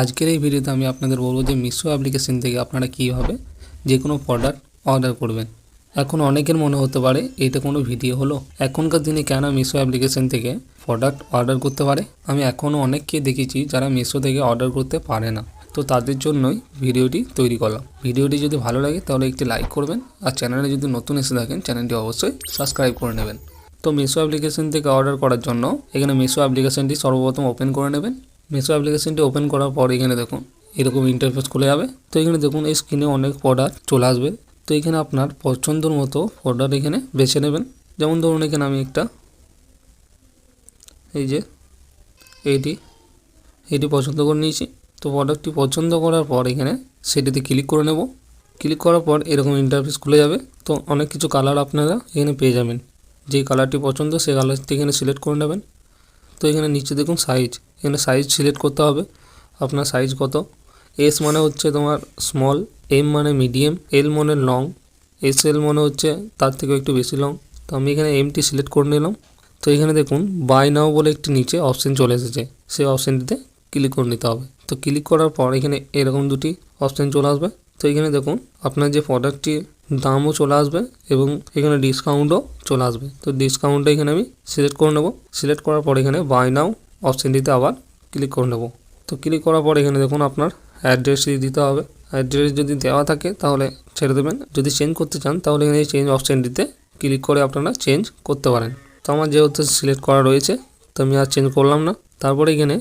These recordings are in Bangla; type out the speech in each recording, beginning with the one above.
আজকের এই ভিডিওতে আমি আপনাদের বলব যে মিশো অ্যাপ্লিকেশন থেকে আপনারা কীভাবে যে কোনো প্রোডাক্ট অর্ডার করবেন। এখন অনেকের মনে হতে পারে, এটা কোনো ভিডিও হলো? এখনকার দিনে কেন মিশো অ্যাপ্লিকেশন থেকে প্রোডাক্ট অর্ডার করতে পারে? আমি এখনও অনেককে দেখেছি যারা মিশো থেকে অর্ডার করতে পারে না। তো তাদের জন্যই ভিডিওটি তৈরি করলাম। ভিডিওটি যদি ভালো লাগে, তাহলে একটি লাইক করবেন। আর চ্যানেলে যদি নতুন এসে থাকেন চ্যানেলটি অবশ্যই সাবস্ক্রাইব করে নেবেন। তো মিশো অ্যাপ্লিকেশন থেকে অর্ডার করার জন্য এখানে মিশো অ্যাপ্লিকেশনটি সর্বপ্রথম ওপেন করে নেবেন। মিশো অ্যাপ্লিকেশনটি ওপেন করার পর এখানে দেখুন, এরকম ইন্টারফেস খুলে যাবে। তো এখানে দেখুন, এই স্ক্রিনে অনেক প্রোডাক্ট চলে আসবে। তো এখানে আপনার পছন্দর মতো প্রোডাক্ট এখানে বেছে নেবেন। যেমন ধরুন, এখানে আমি একটা, এই যে এইটি এটি পছন্দ করে নিয়েছি। তো প্রোডাক্টটি পছন্দ করার পর এখানে সেটিতে ক্লিক করে নেব। ক্লিক করার পর এরকম ইন্টারফেস খুলে যাবে। তো অনেক কিছু কালার আপনারা এখানে পেয়ে যাবেন। যেই কালারটি পছন্দ সেই কালারটি এখানে সিলেক্ট করে নেবেন। তো এখানে নিচে দেখুন সাইজ এখানে সাইজ সিলেক্ট করতে হবে। আপনার সাইজ কত? এস মানে হচ্ছে তোমার স্মল এম মানে মিডিয়াম এল মানে লং এস এল মানে হচ্ছে তার থেকেও একটু বেশি লং তো আমি এখানে এমটি সিলেক্ট করে নিলাম। তো এখানে দেখুন বাই নাও বলে একটি নিচে অপশন চলে এসেছে। সেই অপশানটিতে ক্লিক করে নিতে হবে। তো ক্লিক করার পর এখানে এরকম দুটি অপশান চলে আসবে। তো এখানে দেখুন, আপনার যে প্রোডাক্টটি দামও চলে আসবে এবং এখানে ডিসকাউন্টও চলে আসবে। তো ডিসকাউন্টটা এখানে আমি সিলেক্ট করে নেব। সিলেক্ট করার পর এখানে বাই নাও অপশানটিতে আবার ক্লিক করে নেব। তো ক্লিক করার পর এখানে দেখুন আপনার অ্যাড্রেসটি দিতে হবে। অ্যাড্রেস যদি দেওয়া থাকে তাহলে ছেড়ে দেবেন। যদি চেঞ্জ করতে চান তাহলে এখানে এই চেঞ্জ অপশানটিতে ক্লিক করে আপনারা চেঞ্জ করতে পারেন। তো আমার যেহেতু সিলেক্ট করা রয়েছে, তো আমি আর চেঞ্জ করলাম না। তারপরে এখানে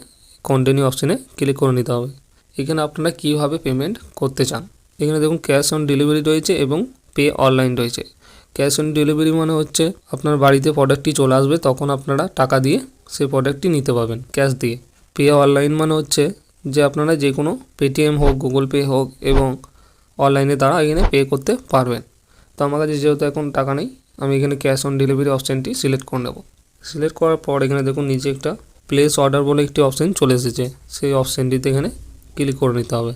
কন্টিনিউ অপশানে ক্লিক করে নিতে হবে। এখানে আপনারা কীভাবে পেমেন্ট করতে চান? এখানে দেখুন ক্যাশ অন ডেলিভারি রয়েছে এবং পে অনলাইন রয়েছে। ক্যাশ অন ডেলিভারি মানে হচ্ছে আপনার বাড়িতে প্রোডাক্টটি চলে আসবে, তখন আপনারা টাকা দিয়ে সেই প্রোডাক্টটি নিতে পারবেন ক্যাশ দিয়ে। পে অনলাইন মানে হচ্ছে যে আপনারা যে কোনো পেটিএম হোক গুগল পে হোক এবং অনলাইনে দ্বারা এখানে পে করতে পারবেন। তো আমার কাছে যেহেতু এখন টাকা নেই, আমি এখানে ক্যাশ অন ডেলিভারি অপশানটি সিলেক্ট করে নেব। সিলেক্ট করার পর এখানে দেখুন নিচে একটা প্লেস অর্ডার বলে একটি অপশান চলে এসেছে। সেই অপশানটিতে এখানে ক্লিক করে নিতে হবে।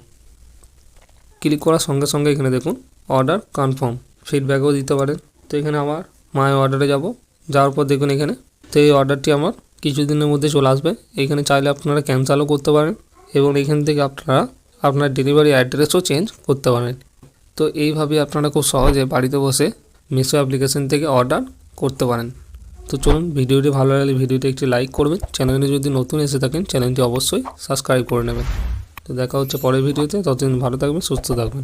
ক্লিক করার সঙ্গে সঙ্গে এখানে দেখুন অর্ডার কনফার্ম ফিডব্যাকও দিতে পারেন। তো এখানে আমার মায়ের অর্ডারে যাব। যাওয়ার পর দেখুন এখানে তো এই অর্ডারটি আমার কিছুদিনের মধ্যে চলে আসবে। এখানে চাইলে আপনারা ক্যান্সেলও করতে পারেন এবং এখান থেকে আপনারা আপনার ডেলিভারি অ্যাড্রেসও চেঞ্জ করতে পারেন। তো এইভাবে আপনারা খুব সহজে বাড়িতে বসে মিশো অ্যাপ্লিকেশন থেকে অর্ডার করতে পারেন। তো চলুন, ভিডিওটি ভালো লাগলে ভিডিওটি একটি লাইক করবেন। চ্যানেলে যদি নতুন এসে থাকেন চ্যানেলটি অবশ্যই সাবস্ক্রাইব করে নেবেন। তো দেখা হচ্ছে পরের ভিডিওতে। ততদিন ভালো থাকবেন, সুস্থ থাকবেন।